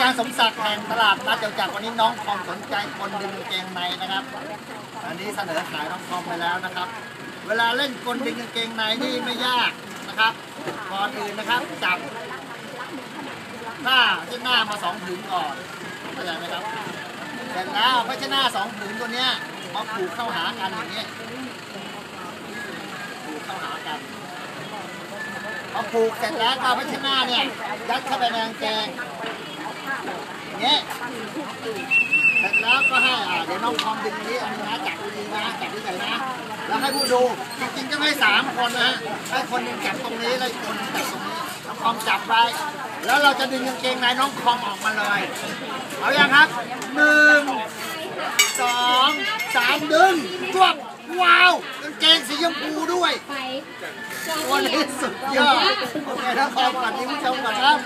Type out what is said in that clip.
จารย์สมศักดิ์แห่งตลาดนัดเดียวจากวันนี้น้องคอมสนใจคนดึงเกงในนะครับ อันนี้เสนอขายน้องคอมไปแล้วนะครับ เวลาเล่นกลดึงเกงในนี่ไม่ยากนะครับก่อนอื่นนะครับจับผ้าเช็ดหน้ามาสองผืนก่อนเข้าใจไหมครับเสร็จแล้วผ้าเช็ดหน้าสองผืนตัวเนี้ยมาผูกเข้าหากันอย่างนี้ผูกเข้าหากันพอผูกเสร็จแล้วก็เอาผ้าเช็ดหน้าเนี่ยยัดเข้าไปในกางเกง อย่างนี้เสร็จแล้วก็ให้อ่าเดี๋ยวน้องคอมดึงนี้เอามือนะจับดีๆนะจับดีๆนะแล้วให้ผู้ดูจริงๆต้องให้สามคนนะฮะให้คนหนึงจับตรงนี้แล้วอีกคนหนึงจับตรงนี้น้องคอมจับไปแล้วเราจะดึงกางเกงในน้องคอมออกมาเลยเอาอย่างครับหนึ่งสองสามดึงจวบว้าวกางเกงสีชมพูด้วยไปวันนี้สุดยอดโอเคนะคอมก่อนนี้ผู้ชมก่อนครับ